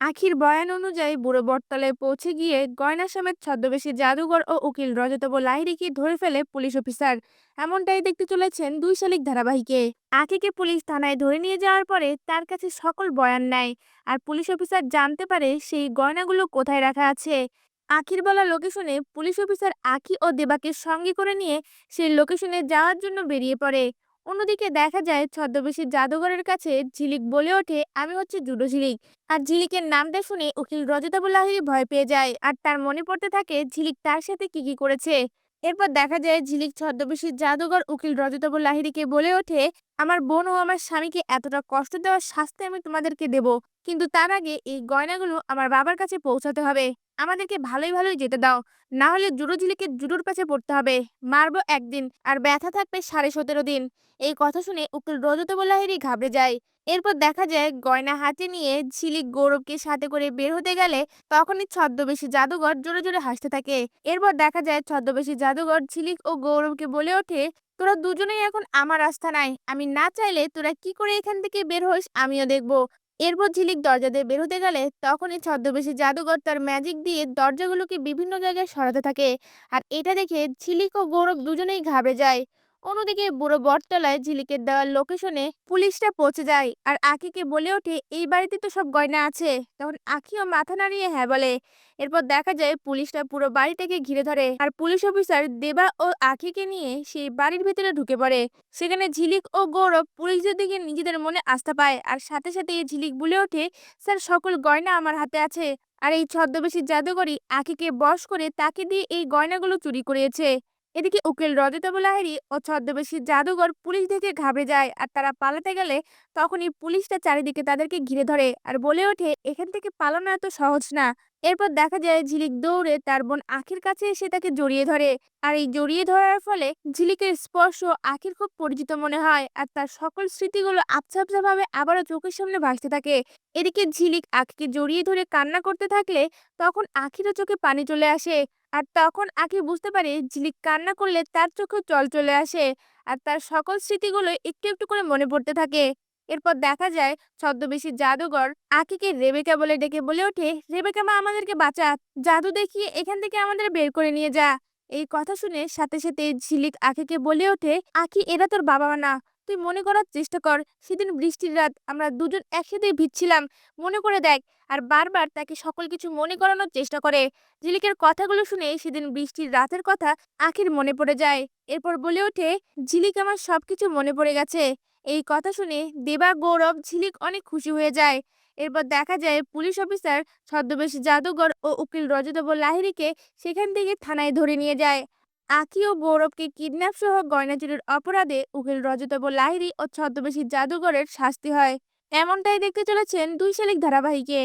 আখির বয়ান অনুযায়ী বুড়ো বটতলায় পৌঁছে গিয়ে গয়না সমেত ছদ্মবেশী জাদুঘর ও উকিল রজতব লাহিড়িকে ধরে ফেলে পুলিশ অফিসার। এমনটাই দেখতে চলেছেন দুই শালিক ধারাবাহিকে। আখিকে পুলিশ থানায় ধরে নিয়ে যাওয়ার পরে তার কাছে সকল বয়ান নেয় আর পুলিশ অফিসার জানতে পারে সেই গয়নাগুলো কোথায় রাখা আছে। আখির বলা লোকেশনে পুলিশ অফিসার আখি ও দেবাকে সঙ্গে করে নিয়ে সেই লোকেশনে যাওয়ার জন্য বেরিয়ে পড়ে। অন্যদিকে দেখা যায় ছদ্মবেশী জাদুঘরের কাছে ঝিলিক বলে ওঠে, আমি হচ্ছে জুডো ঝিলিক। আর ঝিলিকের নামটা শুনে উকিল রজতাবুল লাহিড়ী ভয় পেয়ে যায়। আর তার মনে পড়তে থাকে, ঝিলিক তার সাথে কি কি করেছে? এরপর দেখা যায় ঝিলিক ছদ্মবেশীর জাদুঘর উকিল রজতাবুল লাহিড়ীকে বলে ওঠে, আমার বোন ও আমার স্বামীকে এতটা কষ্ট দেওয়ার শাস্তি আমি তোমাদেরকে দেব। কিন্তু তার আগে এই গয়নাগুলো আমার বাবার কাছে পৌঁছাতে হবে। আমাদেরকে ভালোই ভালোই যেতে দাও। না হলে জুডো ঝিলিকে জুডোর পাশে পড়তে হবে। মারবো একদিন, আর ব্যথা থাকবে সাড়ে সতেরো দিন। এই কথা শুনে উকিল রজতাবুল লাহিড়ী ঘাবড়ে যায়। এরপর দেখা যায় গয়না হাতে নিয়ে ঝিলিক গৌরবকে সাথে করে বের হতে গেলে তখনই ছদ্মবেশী জাদুঘর জোরে জোরে হাসতে থাকে। এরপর দেখা যায় ছদ্মবেশী জাদুঘর ঝিলিক ও গৌরবকে বলে ওঠে, তোরা দুজনেই এখন আমার আস্থা নাই। আমি না চাইলে তোরা কি করে এখান থেকে বের হোস? আমিও দেখব। এরপর ঝিলিক দরজা দিয়ে বেরোতে গেলে তখনই ছদ্মবেশী জাদুঘর তার ম্যাজিক দিয়ে দরজাগুলোকে বিভিন্ন জায়গায় সরাতে থাকে। আর এটা দেখে ঝিলিক ও গৌরব দুজনেই ঘাবড়ে যায়। অন্যদিকে বুড়ো বটতলায় ঝিলিকের দেওয়ার লোকেশনে পুলিশটা পৌঁছে যায়। আর আখিকে বলে ওঠে, এই বাড়িতে তো সব গয়না আছে। তখন আখিও মাথা নাড়িয়ে হ্যাঁ বলে। এরপর দেখা যায় পুলিশটা পুরো বাড়িটাকে ঘিরে ধরে। আর পুলিশ অফিসার দেবা ও আখিকে নিয়ে সেই বাড়ির ভিতরে ঢুকে পড়ে। সেখানে ঝিলিক ও গৌরব পুলিশদের দিকে নিজেদের মনে আস্থা পায়। আর সাথে সাথে এই ঝিলিক বলে ওঠে, স্যার, সকল গয়না আমার হাতে আছে। আর এই ছদ্মবেশী জাদুকরি আখিকে বশ করে তাকে দিয়ে এই গয়নাগুলো চুরি করিয়েছে। এদিকে উকিল রজতাব লাহিড়ী ও ছদ্মবেশী জাদুঘর পুলিশ দেখে ঘাবড়ে যায় আর তারা পালাতে গেলে তখনই পুলিশটা চারিদিকে তাদেরকে ঘিরে ধরে আর বলে ওঠে, এখান থেকে পালানো এত সহজ না। এরপর দেখা যায় ঝিলিক দৌড়ে তার বোন আখির কাছে এসে তাকে জড়িয়ে ধরে। আর এই জড়িয়ে ধরার ফলে ঝিলিকের স্পর্শ আখির খুব পরিচিত মনে হয় আর তার সকল স্মৃতিগুলো আবছা আবছা ভাবে আবারও চোখের সামনে ভাসতে থাকে। এদিকে ঝিলিক আখিকে জড়িয়ে ধরে কান্না করতে থাকলে তখন আখিরও চোখে পানি চলে আসে। আর তখন আখি বুঝতে পারে ঝিলিক কান্না করলে তার চোখে জল চলে আসে আর তার সকল স্মৃতিগুলো একটু একটু করে মনে পড়তে থাকে। এরপর দেখা যায় ছদ্মবেশী জাদুঘর আখিকে রেবেকা বলে ডেকে বলে ওঠে, রেবেকা মা, আমাদেরকে বাঁচা। জাদু দেখিয়ে এখান থেকে আমাদের বের করে নিয়ে যা। এই কথা শুনে সাথে সাথে ঝিলিক আখিকে বলে ওঠে আখি এরা তোর বাবা মা না। তুই মনে করার চেষ্টা কর, সেদিন বৃষ্টির রাত আমরা দুজন একসাথে ভিজছিলাম। মনে করে দেখ, আর বারবার তাকে সকল কিছু মনে করানোর চেষ্টা করে। ঝিলিকের কথাগুলো শুনে সেদিন বৃষ্টির রাতের কথা আখির মনে পড়ে যায়। এরপর বলে ওঠে, ঝিলিক আমার সবকিছু মনে পড়ে গেছে। এই কথা শুনে দেবা, গৌরব, ঝিলিক অনেক খুশি হয়ে যায়। এরপর দেখা যায়, পুলিশ অফিসার, ছদ্মবেশী জাদুঘর ও উকিল রজতব লাহিড়ীকে সেখান থেকে থানায় ধরে নিয়ে যায়। আখি ও গৌরবকে কিডন্যাপ সহ গয়নাচুরির অপরাধে উকিল রজতব লাহিড়ি ও ছদ্মবেশী জাদুঘরের শাস্তি হয়। এমনটাই দেখতে চলেছেন দুই শালিক ধারাবাহিকে।